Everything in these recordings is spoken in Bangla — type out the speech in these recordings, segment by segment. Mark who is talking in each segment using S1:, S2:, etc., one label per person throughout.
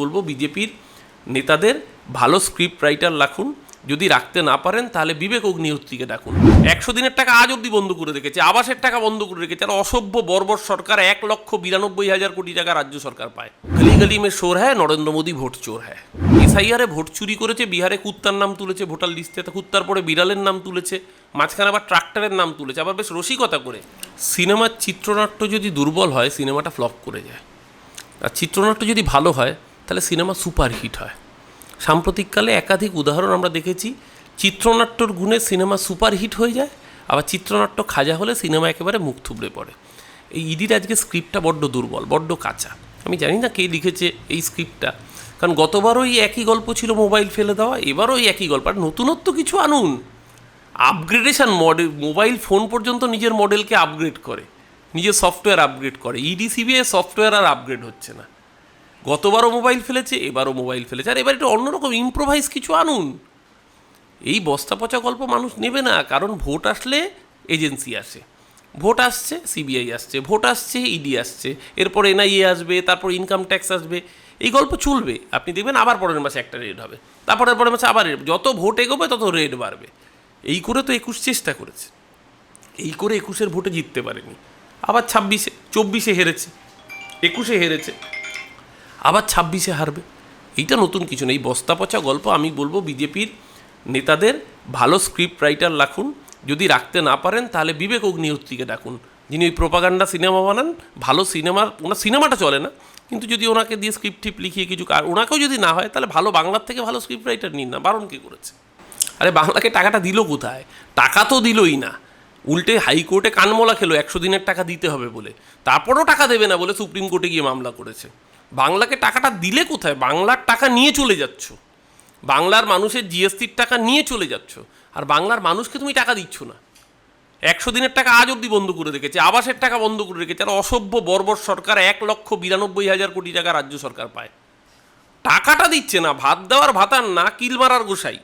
S1: বলব, বিজেপির নেতাদের ভালো স্ক্রিপ্ট রাইটার রাখুন। যদি রাখতে না পারেন, তাহলে বিবেক অগ্নিহোত্রীকে ডাকুন। একশো দিনের টাকা আজ অব্দি বন্ধ করে রেখেছে, আবাসের টাকা বন্ধ করে রেখেছে, আর অসভ্য বর্বর সরকার এক লক্ষ বিরানব্বই হাজার কোটি টাকা রাজ্য সরকার পায়। গলি গলি মে শোর হ্যায়, নরেন্দ্র মোদী ভোট চোর হ্যাঁ এসআইআরে ভোট চুরি করেছে, বিহারে কুত্তার নাম তুলেছে, ভোটার লিস্টে তা কুত্তার পরে বিড়ালের নাম তুলেছে, মাঝখানে আবার ট্রাক্টরের নাম তুলেছে, আবার বেশ রসিকতা করে। সিনেমার চিত্রনাট্য যদি দুর্বল হয়, সিনেমাটা ফ্লপ করে যায়। আর চিত্রনাট্য যদি ভালো হয় তাহলে সিনেমা সুপারহিট হয়। সাম্প্রতিককালে একাধিক উদাহরণ আমরা দেখেছি, চিত্রনাট্যর গুণে সিনেমা সুপারহিট হয়ে যায়, আবার চিত্রনাট্য খাজা হলে সিনেমা একেবারে মুখ থুবড়ে পড়ে। এই ইডির আজকে স্ক্রিপ্টটা বড্ড দুর্বল, বড্ড কাঁচা। আমি জানি না কে লিখেছে এই স্ক্রিপ্টটা, কারণ গতবারও এই একই গল্প ছিল মোবাইল ফেলে দেওয়া, এবারও এই একই গল্প। আর নতুনত্ব কিছু আনুন। আপগ্রেডেশন মডেল মোবাইল ফোন পর্যন্ত নিজের মডেলকে আপগ্রেড করে, নিজের সফটওয়্যার আপগ্রেড করে। E ইডিসিবিএ সফটওয়্যার আর আপগ্রেড হচ্ছে না। গতবারও মোবাইল ফেলেছে, এবারও মোবাইল ফেলেছে। আর এবার একটু অন্যরকম ইম্প্রোভাইজ কিছু আনুন। এই বস্তা পচা গল্প মানুষ নেবে না, কারণ ভোট আসলে এজেন্সি আসে। ভোট আসছে সিবিআই আসছে, ভোট আসছে ইডি আসছে, এরপর এনআইএ আসবে, তারপর ইনকাম ট্যাক্স আসবে। এই গল্প চলবে। আপনি দেখবেন আবার পরের মাসে একটা রেড হবে। তারপরের পরের মাসে আবার যত ভোট এগোবে, তত রেড বাড়বে। এই করে তো একুশ চেষ্টা করেছে। এই করে একুশের ভোটে জিততে পারেনি। আবার ছাব্বিশে, চব্বিশে হেরেছে। একুশে হেরেছে। আবার ছাব্বিশে হারবে। এইটা নতুন কিছু নেই। বস্তা পচা গল্প আমি বলব বিজেপির নেতাদের ভালো স্ক্রিপ্ট রাইটার রাখুন। যদি রাখতে না পারেন, তাহলে বিবেক অগ্নিহোত্রীকে ডাকুন। যিনি ওই প্রোপাগান্ডা সিনেমা বানান, ভালো সিনেমার ওনার সিনেমাটা চলে না। কিন্তু যদি ওনাকে দিয়ে স্ক্রিপ্ট টিপ লিখিয়ে কিছু ওনাকেও যদি না হয়, তাহলে ভালো বাংলার থেকে ভালো স্ক্রিপ্ট রাইটার নিন না। বারণ কে করেছে? আরে বাংলাকে টাকাটা দিল কোথায়? টাকা তো দিলই না। উল্টে হাইকোর্টে কানমোলা খেলো, একশো দিনের টাকা দিতে হবে বলে। তারপরও টাকা দেবে না বলে সুপ্রিম কোর্টে গিয়ে মামলা করেছে। বাংলাকে টাকাটা দিলে কোথায়? বাংলার টাকা নিয়ে চলে যাচ্ছ। বাংলার মানুষের জিএসটির টাকা নিয়ে চলে যাচ্ছ। আর বাংলার মানুষকে তুমি টাকা দিচ্ছ না। একশো দিনের টাকা আজ অবধি বন্ধ করে রেখেছে, আবাসের টাকা বন্ধ করে রেখেছে। আর অসভ্য বর্বর সরকার এক লক্ষ বিরানব্বই হাজার কোটি টাকা রাজ্য সরকার পায়। টাকাটা দিচ্ছে না, ভাত দেওয়ার ভাতার না, কিল মারার গোসাই।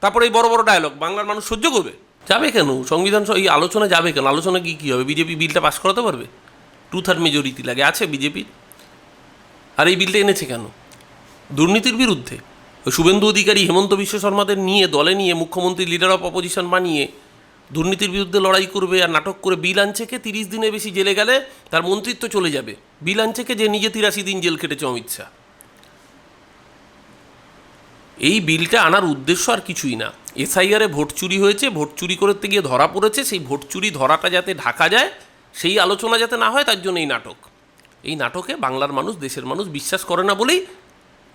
S1: তারপরে এই বড় বড় ডায়লগ বাংলার মানুষ সহ্য করবে? যাবে কেন? সংবিধান এই আলোচনা যাবে কেন? আলোচনা কি কী হবে? বিজেপি বিলটা পাস করাতে পারবে? টু থার্ড মেজরিটি লাগে, আছে বিজেপির। আর এই বিলটা এনেছে কেন? দুর্নীতির বিরুদ্ধে? শুভেন্দু অধিকারী হেমন্ত বিশ্ব শর্মাদের নিয়ে, দলে নিয়ে, মুখ্যমন্ত্রী লিডার অফ অপোজিশন বানিয়ে দুর্নীতির বিরুদ্ধে লড়াই করবে আর নাটক করে বিল আনছে কে? তিরিশ দিনের বেশি জেলে গেলে তার মন্ত্রিত্ব চলে যাবে। বিল আনছে কে? যে নিজে তিরাশি দিন জেল খেটেছে অমিত শাহ। এই বিলটা আনার উদ্দেশ্য আর কিছুই না। এসআইআরে ভোট চুরি হয়েছে, ভোট চুরি করতে গিয়ে ধরা পড়েছে। সেই ভোট চুরি ধরাটা যাতে ঢাকা যায়, সেই আলোচনা যাতে না হয়, তার জন্য এই নাটক। এই নাটকে বাংলার মানুষ, দেশের মানুষ বিশ্বাস করে না বলেই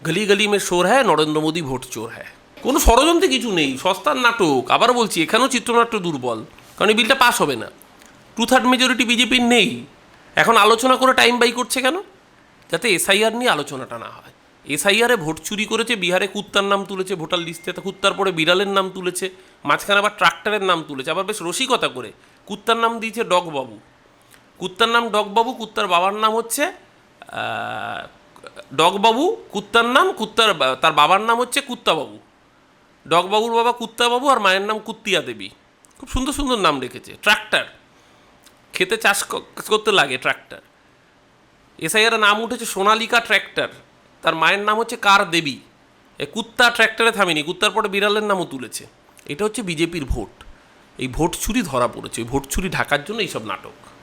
S1: গলি গলি মে শোর হ্যায়, নরেন্দ্র মোদী ভোট চোর হ্যায়। কোনো ষড়যন্ত্রে কিছু নেই, সস্তার নাটক, আবার বলছি, এখানেও চিত্রনাট্য দুর্বল, কারণ এই বিলটা পাস হবে না। টু থার্ড মেজরিটি বিজেপির নেই। এখন আলোচনা করে টাইম বাই করছে কেন? যাতে এসআইআর নিয়ে আলোচনাটা না হয়। এসআইআরে ভোট চুরি করেছে, বিহারে কুত্তার নাম তুলেছে, ভোটার লিস্টে তা কুত্তার পরে বিড়ালের নাম তুলেছে, মাঝখানে আবার ট্রাক্টরের নাম তুলেছে, আবার বেশ রসিকতা করে। কুত্তার নাম দিয়েছে ডগবাবু। কুত্তার নাম ডগবাবু, কুত্তার বাবার নাম হচ্ছে ডগবাবু, কুত্তার নাম কুত্তার তার বাবার নাম হচ্ছে কুত্তাবাবু। ডগবাবুর বাবা কুত্তাবাবু আর মায়ের নাম কুত্তিয়া দেবী। খুব সুন্দর সুন্দর নাম রেখেছে। ট্রাক্টর। খেতে চাষ করতে লাগে ট্রাক্টর। এসআইআর নাম উঠেছে সোনালিকা ট্র্যাক্টর। তার মায়ের নাম হচ্ছে কার দেবী। এ কুত্তা ট্র্যাক্টরে থামেনি, কুত্তার পরে বিড়ালের নামও তুলেছে। এটা হচ্ছে বিজেপির ভোট। এই ভোট চুরি ধরা পড়েছে, ভোট চুরি ঢাকার জন্য এইসব নাটক।